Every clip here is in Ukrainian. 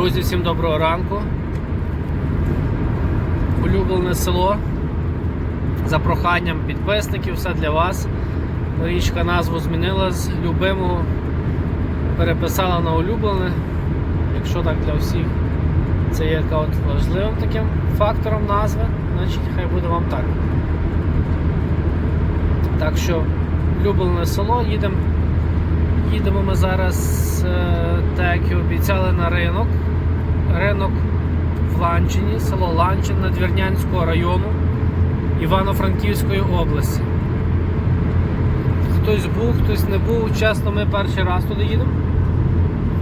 Друзі, всім доброго ранку. Улюблене село. За проханням підписників, все для вас. Річка назву змінила з любимого, переписала на улюблене. Якщо так для всіх це є от важливим таким фактором назви, значить хай буде вам так. Так що улюблене село, їдемо Їдемо ми зараз, е, так як і обіцяли, на ринок. Ринок в Ланчині, село Ланчин Надвірнянського району Івано-Франківської області. Хтось був, хтось не був. Чесно, ми перший раз туди їдемо.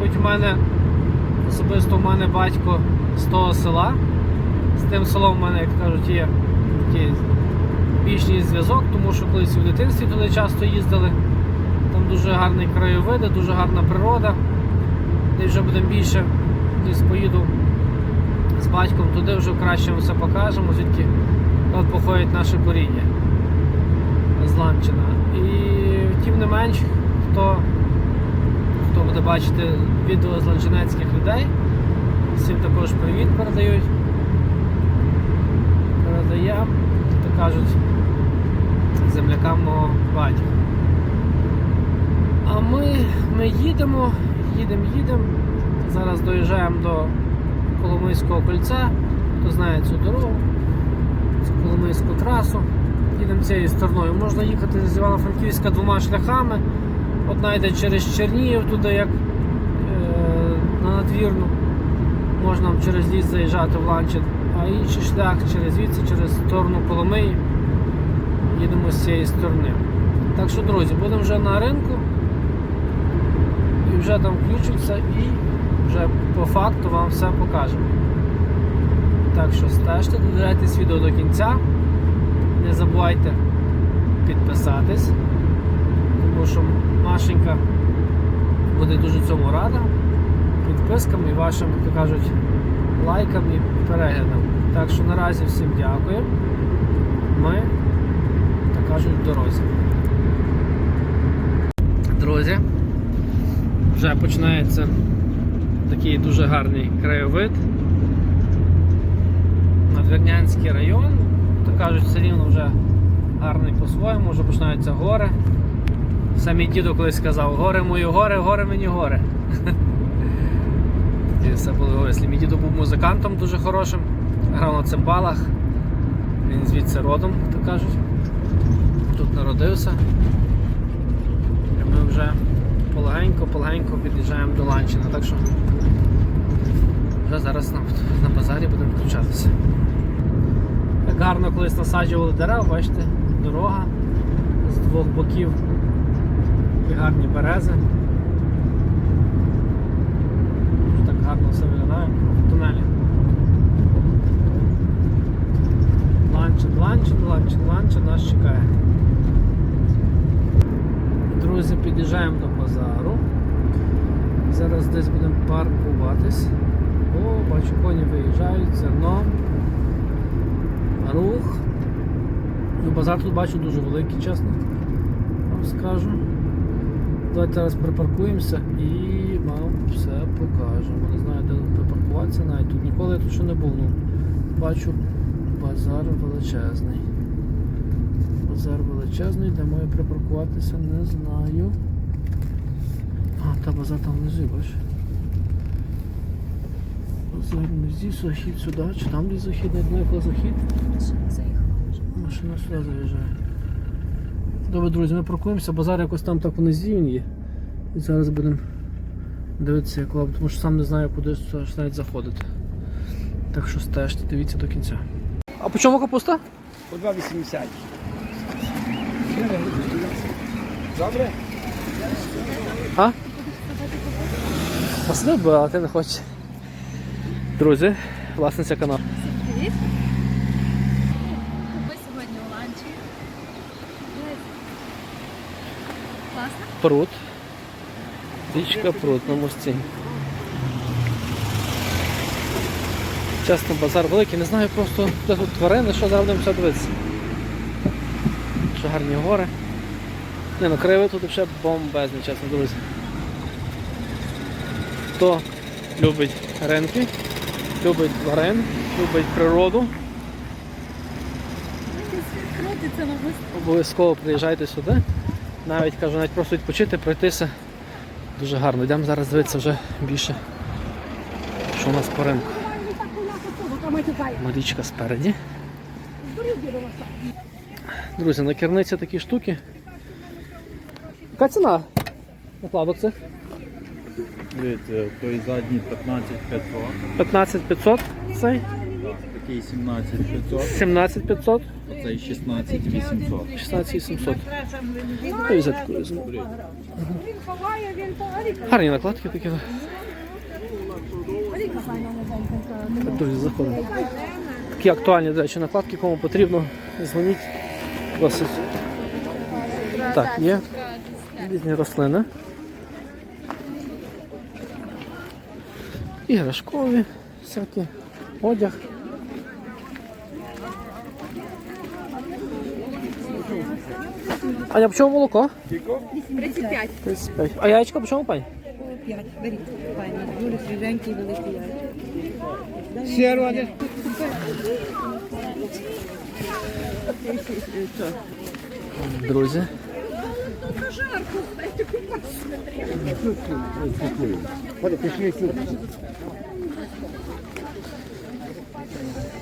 Хоч в мене особисто в мене батько з того села. З тим селом в мене, як кажуть, є більший зв'язок, тому що колись в дитинстві туди часто їздили. Там дуже гарний краєвид, дуже гарна природа. Де вже будемо більше, десь поїду з батьком туди вже краще все покажемо, звідки от походить наше коріння з Ланчина. І тим не менш, хто, хто буде бачити відео з ланчинецьких людей, всім також привіт передають. Передаємо, то кажуть, землякам мого батька. Ми їдемо, їдемо, їдемо. Зараз доїжджаємо до Коломийського кольця. Хто знає цю дорогу, цю Коломийську трасу. Їдемо цією стороною. Можна їхати з Івано-Франківська двома шляхами. Одна йде через Чернігів, туди як е, на надвірну. Можна через ліс заїжджати в Ланчин, а інший шлях через звідси, через сторону Коломиї. Їдемо з цієї сторони. Так що, друзі, будемо вже на ринку вже там включиться і вже по факту вам все покажемо. Так що стежте, додивляйтесь відео до кінця. Не забувайте підписатись, тому що Машенька буде дуже цьому рада. Підпискам і вашим, як кажуть, лайкам і переглядам. Так що наразі всім дякую. Ми, так кажуть, в дорозі. Друзі, вже починається такий дуже гарний краєвид. Надвірнянський район, то кажуть, все рівно вже гарний по-своєму, вже починаються гори. Самі діду колись сказав, гори мої гори, гори мені гори. І все було веселі. Мій діду був музикантом дуже хорошим, грав на цимбалах. Він звідси родом, то кажуть. Тут народився. І ми вже полегенько-полегенько під'їжджаємо до Ланчина. Так що вже зараз на, на базарі будемо включатися. Так гарно колись насаджували дерева, бачите, дорога з двох боків. Такі гарні берези. Так гарно все виглядає в тунелі. Ланчин, ланчин, ланчин, ланчин нас чекає. Друзі, під'їжджаємо до базару. Зараз десь будемо паркуватись. О, бачу, коні виїжджають, зерно. Рух. Ну, базар тут бачу дуже великий, чесно. Вам скажу. Давайте зараз припаркуємося і вам все покажемо. Не знаю, де припаркуватися навіть тут ніколи я тут ще не був. Ну, бачу базар величезний. Базар величезний, де маю припаркуватися, не знаю. А, та базар там внизу. Базар внизу, захід сюди, чи там десь захід, не знаю, коли захід. Машина сюди заїжджає. Добре, друзі, ми паркуємося, базар якось там так внизі він є. І зараз будемо дивитися, як лоб, тому що сам не знаю, куди навіть заходити. Так що стежте, дивіться до кінця. А по чому капуста? По 2,80. Добре? А? Посадив би, але ти не хочеш. Друзі, власниця каналу. Привіт. Ми сьогодні у ланчі. Класно? Пруд. Річка пруд на мості. Чесно, базар великий, не знаю просто де тут тварини, що зараз будемо все дивитися. Що гарні гори. Не, ну краєвид тут взагалі бомбезний, чесно, друзі. Хто любить ринки, любить тварин, любить природу. Обов'язково приїжджайте сюди. Навіть кажу, навіть просто відпочити, пройтися. Дуже гарно. Йдемо зараз дивитися вже більше, що у нас по ринку. Марічка спереді. Друзі, на керниці такі штуки. Яка ціна накладок цих? Дивіться, той задній 15 500, 15 500 цей, такий 17 500, 17 500, цей 16 800. 16 800. Ну, і таку візьму. Гарні накладки такі. Так, Друзі, заходимо. Такі актуальні, до речі, накладки, кому потрібно, дзвоніть. Досить. Так, є різні рослини. Іграшкові, всякі, одяг. Аня, по чому молоко? 35. 35. А яєчко по чому, пані? 5, беріть, пані. Дуже свіженький великий яйця. Сірвати. Друзі.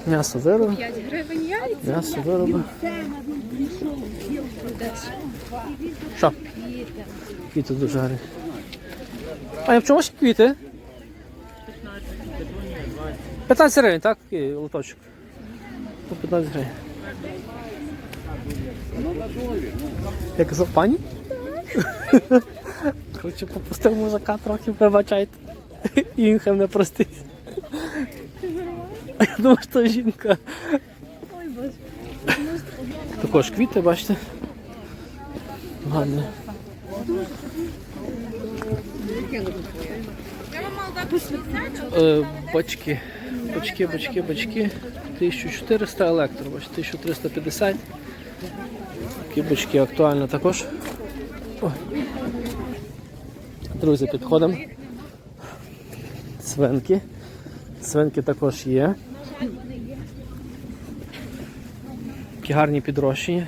М'ясо вироби. 5 гривень яйця. М'ясо вироби. Що? Квіти дуже гарні. А в чому ж квіти? 15 гривень, так? Такий лоточок. По 15 гривень. Як за пані? Коротше, попустив мужика трохи, вибачайте. Інхем не простить. Я що жінка. Ой, боже. Також квіти, бачите. Гарні. Е, бачки. Бачки, бачки, бачки. 1400 електро, бачите, 1350. Такі бачки актуально також. Друзі, підходимо. Свинки. Свинки також є. Такі гарні підрощення.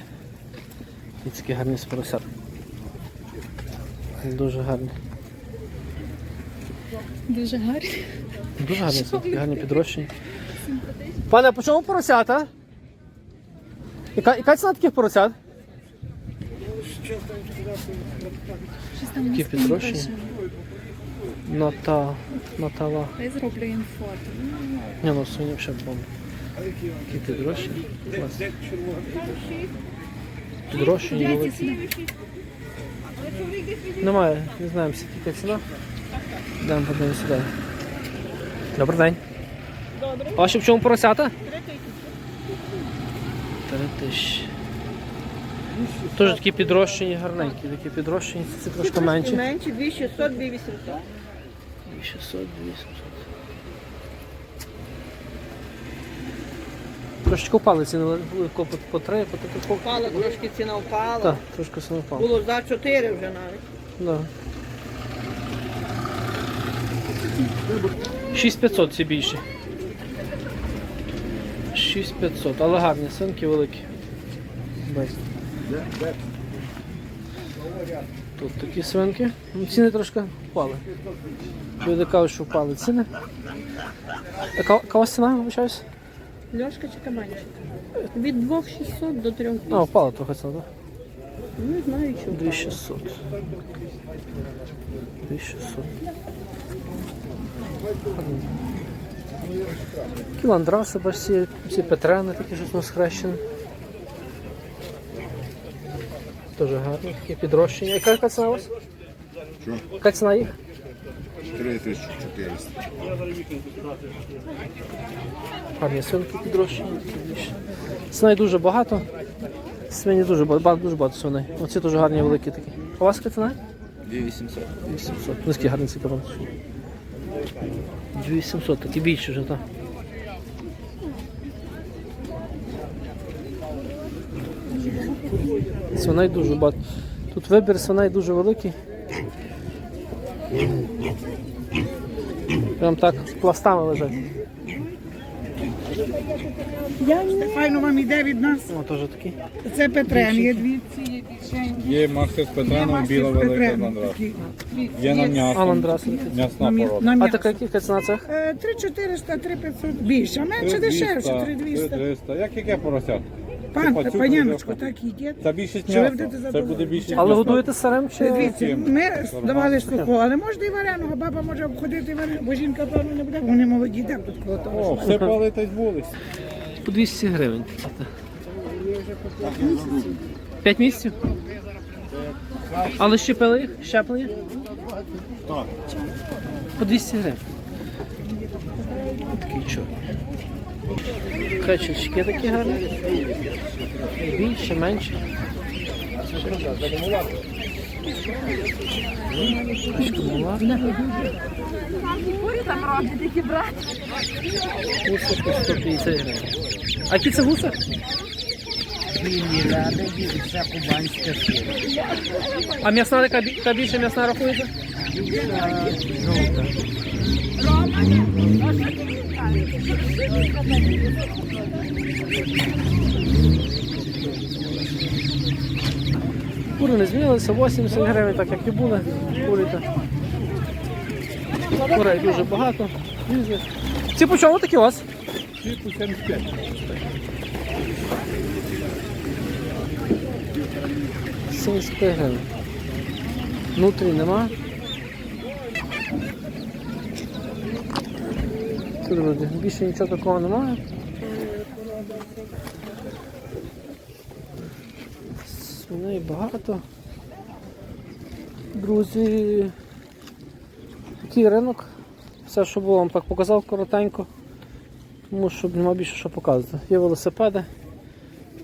І такі гарні споросят. Дуже гарні. Дуже гарні. Дуже гарні, це такі гарні підрощення. Пане, а по чому поросята? Яка, яка ціна таких поросят? Підрощені? пише. Нота. Нотава. Я зроблю їм фото. Ні, ну свині ще бомба. Які підрощення. Клас. Підрощення великі. Немає, не знаємо, скільки ціна. Йдемо подивимося сюди. Добрий день. Добрий. А ще в чому поросята? Три тисячі. Теж такі підрощені, гарненькі, такі підрощені, це трошки менші. Менше 2600, 2800. 600, 800. Трошечки впали ціни, по, по 3, по 3, по Впала трошки ціна впала. Так, трошки ціна впала. Було за 4 вже навіть. Да. 6500 ці більші. 6500, але гарні, синки великі. Без. Тут такі свинки. Ну, ціни трошки впали. Люди кажуть, що впали ціни. А вас ціна, вибачаюсь? Льошка чи каманчик? Від 2600 до 3 А, впала трохи ціна, так? Не знаю чого. 2600. 2600. Кіландраси, бачите, всі петрени такі щось у нас хрещені. Дуже гарно, такі підрощення. Яка, яка ціна у вас? Що? Яка ціна їх? 3400. Гарні свинки. Свиней дуже багато. Свині дуже багато, дуже багато свиней. Оці дуже гарні великі такі. У вас ціна? 2800. 800. Низький гарний цей кабан. 2800, такі більші вже, так. Свиней дуже багато. Тут вибір свиней дуже великий. Прям так пластами лежать. Файно вам іде від нас. О, теж такі. Це Петрен, є дві ці, є більшенькі. Є Максис Є біла велика ландрас. Є на А ландрас. М'ясна порода. А м'ясо. така яка ціна цих? Е, 3400, 3500 більше, а менше дешевше, 3200. 300. Як яке поросятко? Пан, Пацюк паняночко, так є. Це більшість ви м'яса. будете Це задоволені? буде більшість Але м'яса. годуєте сирим чи? Дивіться, ми давали сухого, але можна і вареного, баба може обходити вареного, бо жінка певно не буде. Вони молоді, де тут коло того. О, все з вулиці. По 200 гривень. П'ять місяців? Але щепили їх? Щеплення? Так. По 200 гривень. Такий чорний. Качечки такі гарні. Більше, менше. Гуса по 150 гривень. А які це гуса? А м'ясна бі- більше м'ясна рахується? Кури не змінилися, 80 гривень, так як і були. Курите. Курей дуже багато. різних. Ці по чому такі у вас? Типу 75. — 75 гривень. Внутрі нема. Тут вроді більше нічого такого немає. Свиней багато. Друзі, такий ринок. Все, що було, вам так показав коротенько. Тому що нема більше що показувати. Є велосипеди.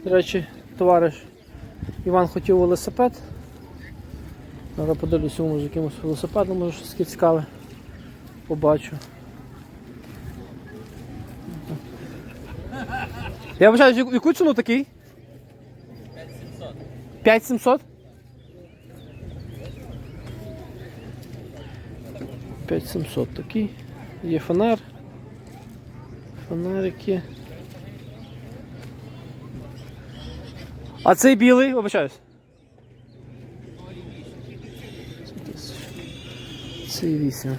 До речі, товариш Іван хотів велосипед. Зараз подивлюся, може якимось велосипедом, може щось цікаве. Побачу. Я вважаю, яку- ціну такий? 5700? 5700 такий. Є фонар. Фонарики. А цей білий, вибачаюсь. Цей вісім.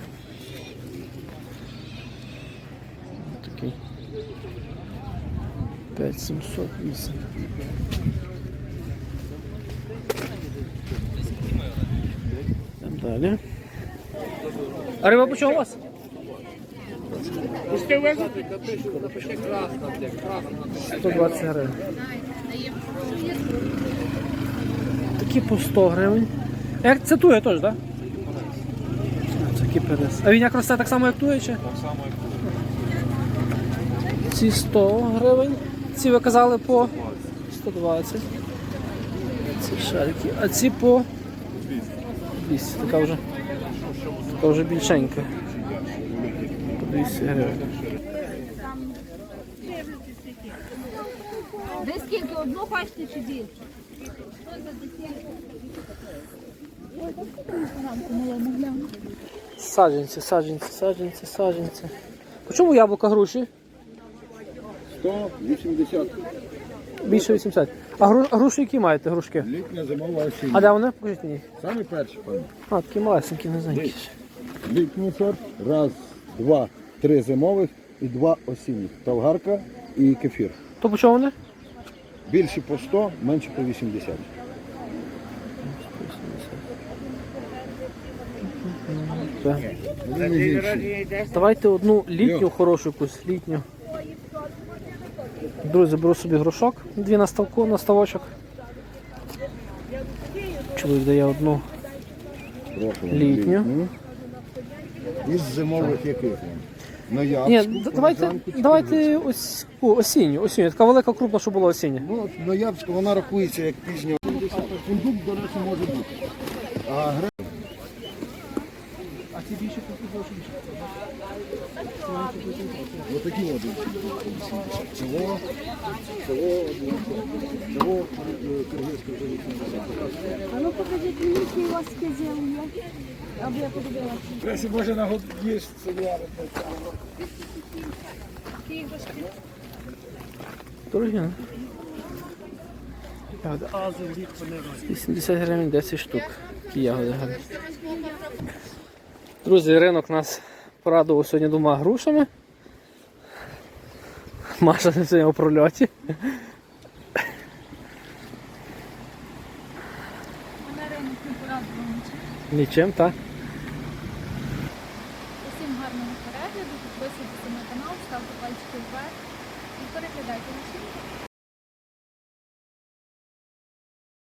Такий. 5708. Йдемо далі. А риба по чому у вас? 120 гривень. Такі по 100 гривень. Як це тує теж, так? Це кіперес. А він як росте так само, як тує чи? Так само, як тут. Ці 100 гривень. Ці ви казали по 120. Ці шарики. А ці по 200. Така вже, така вже більшенька. По 200 гривень. Ви скільки одну хочете чи більше? Саджанці, саджанці, саджанці, саджанці. По чому яблука груші? 180. Більше 80. А гру, а груші які маєте, грушки? Літня зимова осіння. А де вони? Покажіть мені. Саме перші, пане. А, такі малесенькі, не знаю. які ж. Літній сорт. Раз, два, три зимових і два осінніх. Талгарка і кефір. То по чому вони? Більші по 100, менші по 80. Так. Вони не гірші. Давайте одну літню хорошу якусь літню. Друзі, беру собі грошок, дві на ставку, на ставочок. Чоловік дає одну. Літню. Із зимових яких? Ні, давайте, давайте ось о, осінню, осінню. Така велика крупна, щоб була осіння. Ну, ноябрьська, вона рахується як пізня. Фундук, до речі, може бути. А. А ці більше Отакі от. Цього, цього, цього е, киргизького вже 80. А ну покажіть мені, які у вас кизел є. Аби я подивилася. Краще може на год їж селяри. Дорогі. 80 гривень 10 штук. Такі ягоди гарні. Друзі, ринок нас порадував сьогодні двома грушами. Маша не сьогодні у прольоті. Нічим, так?